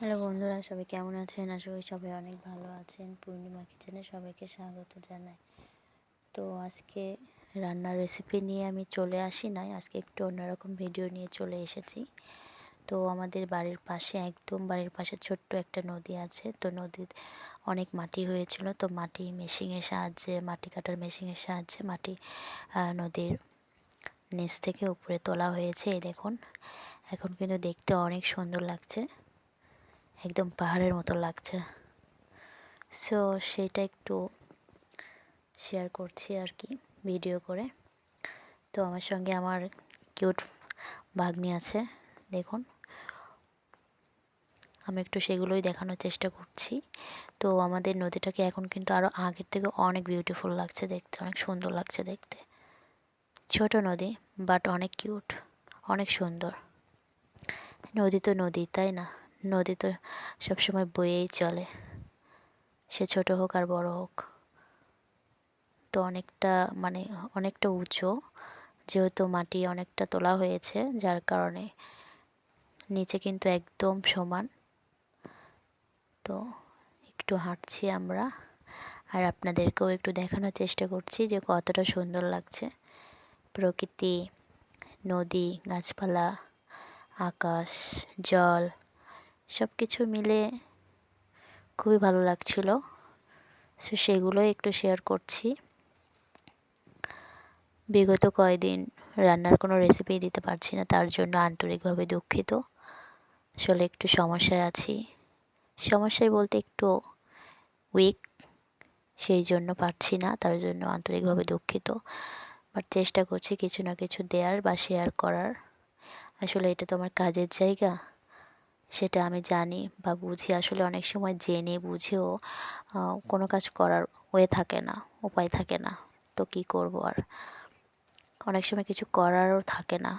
Hello বন্ধুরা, সবাই কেমন আছেন? আশা করি সবাই অনেক ভালো আছেন। পূর্ণিমা কিচেনে সবাইকে স্বাগত জানাই। তো আজকে রান্নার রেসিপি নিয়ে আমি চলে আসি নাই, আজকে একটু অন্যরকম ভিডিও নিয়ে চলে এসেছি। তো আমাদের বাড়ির পাশে, একদম বাড়ির পাশে ছোট্ট একটা নদী আছে। তো নদীর অনেক মাটি হয়েছিল, তো মাটি মেশিনের সাহায্যে, মাটি কাটার মেশিনের সাহায্যে মাটি নদীর নিচ থেকে উপরে তোলা হয়েছে। এই দেখুন, এখন কিন্তু দেখতে অনেক সুন্দর লাগছে। একদম পাহাড়ের মতো লাগছে। সো সেটা একটু শেয়ার করছি আর কি ভিডিও করে। তো আমার সঙ্গে আমার কিউট ভাগ্নি আছে, দেখুন। আমি একটু সেগুলোই দেখানোর চেষ্টা করছি। তো আমাদের নদীটাকে এখন কিন্তু আরও আগের থেকে অনেক বিউটিফুল লাগছে দেখতে, অনেক সুন্দর লাগছে দেখতে। ছোট নদী বাট অনেক কিউট অনেক সুন্দর। নদী তো নদী, তাই না? নদী তো সবসময় বয়েই চলে। সে ছোট হোক আর বড় হোক। তো অনেকটা মানে অনেকটা উঁচু, যেহেতু মাটি অনেকটা তোলা হয়েছে, যার কারণে নিচে কিন্তু একদম সমান। তো একটু হাঁটছি আমরা, আর আপনাদেরকেও একটু দেখানোর চেষ্টা করছি যে কতটা সুন্দর লাগছে। প্রকৃতি, নদী, গাছপালা, আকাশ, জল সব কিছু মিলে খুবই ভালো লাগছিল। সো সেগুলোই একটু শেয়ার করছি। বিগত কয়দিন রান্নার কোনো রেসিপি দিতে পারছি না, তার জন্য আন্তরিকভাবে দুঃখিত। আসলে একটু সমস্যায় আছি। সমস্যায় বলতে একটু উইক সেই জন্য পারছি না, তার জন্য আন্তরিকভাবে দুঃখিত। বাট চেষ্টা করছি কিছু না কিছু দেওয়ার বা শেয়ার করার। আসলে এটা তো আমার কাজের জায়গা। সেটা আমি জানি বা বুঝি। আসলে অনেক সময় জেনে বুঝেও কোনো কাজ করার ওয়ে থাকে না, উপায় থাকে না। তো কী করব আর? অনেক সময় কিছু করারও থাকে না।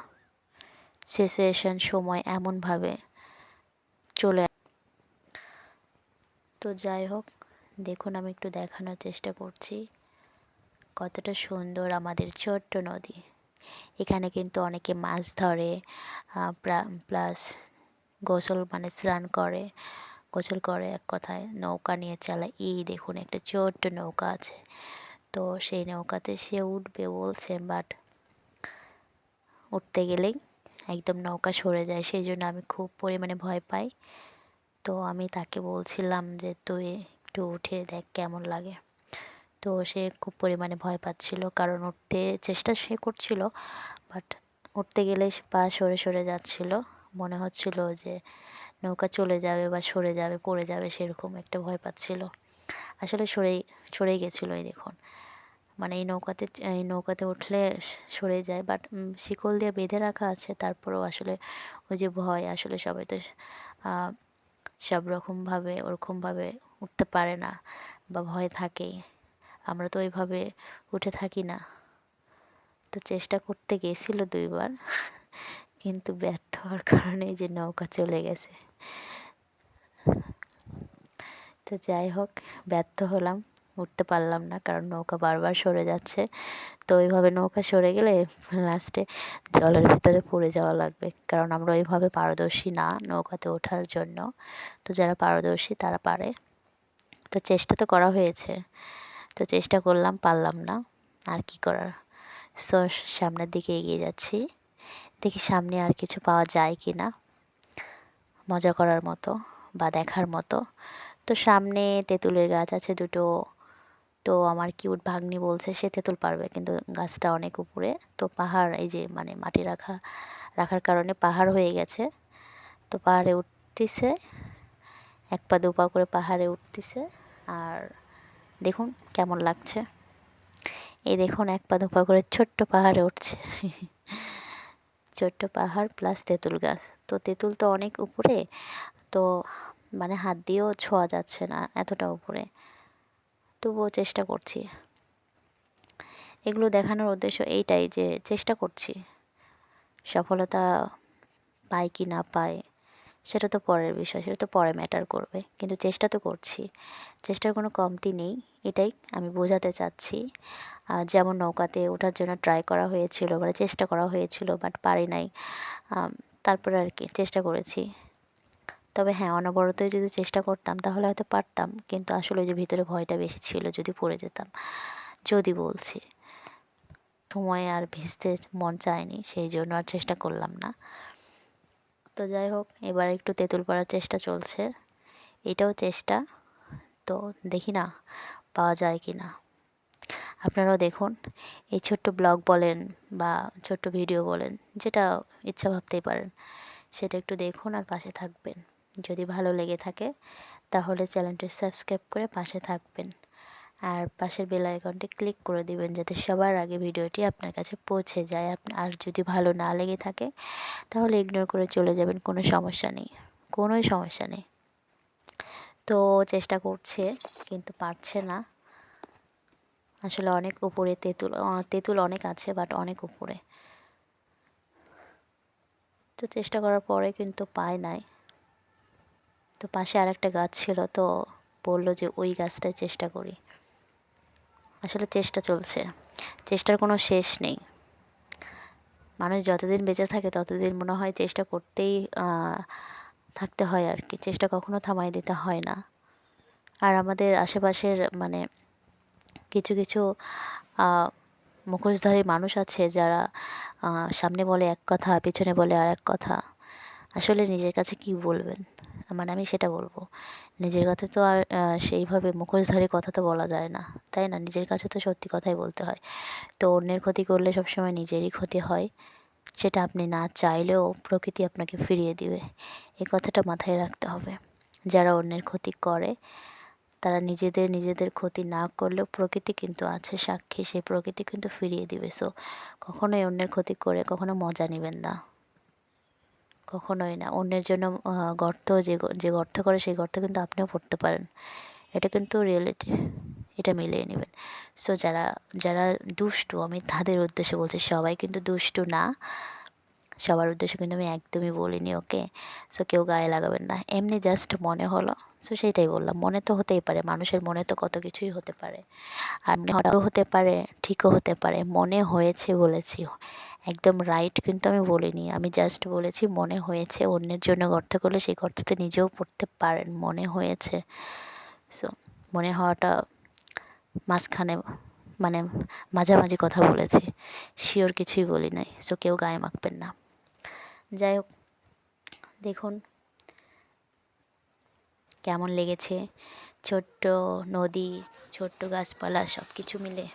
সিচুয়েশান, সময় এমনভাবে চলে তো যাই হোক, দেখুন আমি একটু দেখানোর চেষ্টা করছি। কতটা সুন্দর আমাদের ছোট্ট নদী। এখানে কিন্তু অনেকে মাছ ধরে প্লাস গোসল মানে স্নান করে, গোসল করে এক কথায় নৌকা নিয়ে চালায়। এই দেখুন একটা ছোট্ট নৌকা আছে। তো সেই নৌকাতে সে উঠবে বলছে বাট উঠতে গেলেই একদম নৌকা সরে যায়। সেই জন্য আমি খুব পরিমাণে ভয় পাই। তো আমি তাকে বলছিলাম যে, তুই একটু উঠে দেখ কেমন লাগে। তো সে খুব পরিমাণে ভয় পাচ্ছিল, কারণ উঠতে চেষ্টা সে করছিল বাট উঠতে গেলে পা সরে সরে যাচ্ছিল। মনে হচ্ছিল যে নৌকা চলে যাবে বা সরে যাবে, পড়ে যাবে সেরকম একটা ভয় পাচ্ছিল। আসলে সরেই সরেই গেছিল এই দেখুন। মানে এই নৌকাতে এই নৌকাতে উঠলে সরে যায় বাট শিকল দিয়ে বেঁধে রাখা আছে, তারপরেও আসলে ওই যে ভয়, আসলে সবাই তো সব রকমভাবে, ওরকমভাবে উঠতে পারে না বা ভয় থাকেই। আমরা তো ওইভাবে উঠে থাকি না। তো চেষ্টা করতে গেছিল দুইবার। কিন্তু ব্যর্থ হওয়ার কারণে যে নৌকা চলে গেছে। তো যাই হোক, ব্যর্থ হলাম, উঠতে পারলাম না কারণ নৌকা বারবার সরে যাচ্ছে। তো ওইভাবে নৌকা সরে গেলে লাস্টে জলের ভিতরে পড়ে যাওয়া লাগবে। কারণ আমরা ওইভাবে পারদর্শী না নৌকাতে ওঠার জন্য। তো যারা পারদর্শী তারা পারে। তো চেষ্টা তো করা হয়েছে। তো চেষ্টা করলাম, পারলাম না। আর কি করার? সো সামনের দিকে এগিয়ে যাচ্ছি। দেখি সামনে আর কিছু পাওয়া যায় কি না মজা করার মতো বা দেখার মতো। তো সামনে তেঁতুলের গাছ আছে দুটো। তো আমার কিউট ভাগ্নি বলছে সে তেঁতুল পারবে, কিন্তু গাছটা অনেক উপরে। তো পাহাড়, এই যে মানে মাটি রাখা, রাখার কারণে পাহাড় হয়ে গেছে। তো পাহাড়ে উঠতেছে, এক পা দু পা করে পাহাড়ে উঠতেছে। আর দেখুন কেমন লাগছে। এই দেখুন, এক পা দু পা করে ছোট্ট পাহাড়ে উঠছে। ছোট্ট পাহাড় প্লাস তেঁতুল গাছ। তো তেঁতুল তো অনেক উপরে, তো মানে হাত দিয়েও ছোঁয়া যাচ্ছে না এতটা উপরে। তবুও চেষ্টা করছি। এগুলো দেখানোর উদ্দেশ্য এইটাই যে চেষ্টা করছি। সফলতা পাই কি না পাই সেটা তো পরের বিষয়, সেটা তো পরে ম্যাটার করবে। কিন্তু চেষ্টা তো করছি। চেষ্টার কোনো কমতি নেই, এটাই আমি বোঝাতে চাচ্ছি। যেমন নৌকাতে ওঠার জন্য ট্রাই করা হয়েছিল মানে চেষ্টা করা হয়েছিল বাট পারি নাই। তারপরে আর কি, চেষ্টা করেছি। তবে হ্যাঁ অনবরতই যদি চেষ্টা করতাম, তাহলে হয়তো পারতাম। কিন্তু আসলে ওই যে ভিতরে ভয়টা বেশি ছিল, যদি পড়ে যেতাম। যদি বলছি। সময় আর ভিজতে মন চায়নি, সেই জন্য আর চেষ্টা করলাম না। তো যাই হোক, এবার একটু তেঁতুল পাড়ার চেষ্টা চলছে। এটাও চেষ্টা। তো দেখি না, পাওয়া যায় কি না আপনারাও দেখুন, এই ছোট্ট ব্লগ বলেন বা ছোট্ট ভিডিও বলেন, যেটা ইচ্ছা ভাবতেই পারেন, সেটা একটু দেখুন আর পাশে থাকবেন। যদি ভালো লেগে থাকে, তাহলে চ্যানেলটি সাবস্ক্রাইব করে পাশে থাকবেন। আর পাশের বেল আইকনটি ক্লিক করে দিবেন যাতে সবার আগে ভিডিওটি আপনার কাছে পৌঁছে যায়। আর যদি ভালো না লেগে থাকে, তাহলে ইগনোর করে চলে যাবেন, কোনো সমস্যা নেই। কোনোই সমস্যা নেই। তো চেষ্টা করছে, কিন্তু পারছে না। আসলে অনেক উপরে তেঁতুল তেঁতুল অনেক আছে বাট অনেক উপরে। তো চেষ্টা করার পরে কিন্তু পায় নাই। তো পাশে আর একটা গাছ ছিল, তো বলল যে ওই গাছটাই চেষ্টা করি। আসলে চেষ্টা চলছে। চেষ্টার কোনো শেষ নেই। মানুষ যতদিন বেঁচে থাকে, ততদিন মনে হয় চেষ্টা করতেই থাকতে হয় আর কি। চেষ্টা কখনো থামাই দিতে হয় না। আর আমাদের আশেপাশের মানে কিছু কিছু মুখোশধারী মানুষ আছে যারা সামনে বলে এক কথা, পিছনে বলে আর এক কথা। আসলে নিজের কাছে কি বলবেন? মানে আমি সেটা বলব। নিজের কাছে তো আর সেইভাবে মুখোশধারী কথা তো বলা যায় না, তাই না? নিজের কাছে তো সত্যি কথাই বলতে হয়। তো অন্যের ক্ষতি করলে সবসময় নিজেরই ক্ষতি হয়, সেটা আপনি না চাইলেও প্রকৃতি আপনাকে ফিরিয়ে দিবে। এই কথাটা মাথায় রাখতে হবে। যারা অন্যের ক্ষতি করে, তারা নিজেদের নিজেদের ক্ষতি না করলেও প্রকৃতি কিন্তু আছে সাক্ষী, সেই প্রকৃতি কিন্তু ফিরিয়ে দিবে। সো কখনোই অন্যের ক্ষতি করে কখনো মজা নেবেন না। কখনোই না। অন্যের জন্য গর্ত যে যে গর্ত করে সেই গর্ত কিন্তু আপনিও পড়তে পারেন। এটা কিন্তু রিয়েলিটি এটা মিলিয়ে নেবেন। সো যারা যারা দুষ্টু, আমি তাদের উদ্দেশ্যে বলছি, সবাই কিন্তু দুষ্টু না। সবার উদ্দেশ্যে কিন্তু আমি একদমই বলিনি ওকে সো কেউ গায়ে লাগাবেন না। এমনি জাস্ট মনে হলো। সো সেটাই বললাম। মনে তো হতেই পারে, মানুষের মনে তো কত কিছুই হতে পারে। আর হটাও হতে পারে, ঠিকও হতে পারে। মনে হয়েছে বলেছি। একদম রাইট কিন্তু আমি বলিনি। আমি জাস্ট বলেছি মনে হয়েছে। অন্যের জন্য গর্ত করলে সেই গর্ততে নিজেও পড়তে পারেন। মনে হয়েছে। সো মনে হওয়াটা মাঝখানে মানে মাঝামাঝি কথা বলেছি। শিওর কিছুই বলি নাই। সো কেউ গায়ে মাখবেন না। যাই হোক দেখুন কেমন লেগেছে। ছোট্ট নদী ছোট্ট গাছপালা সব কিছু মিলে।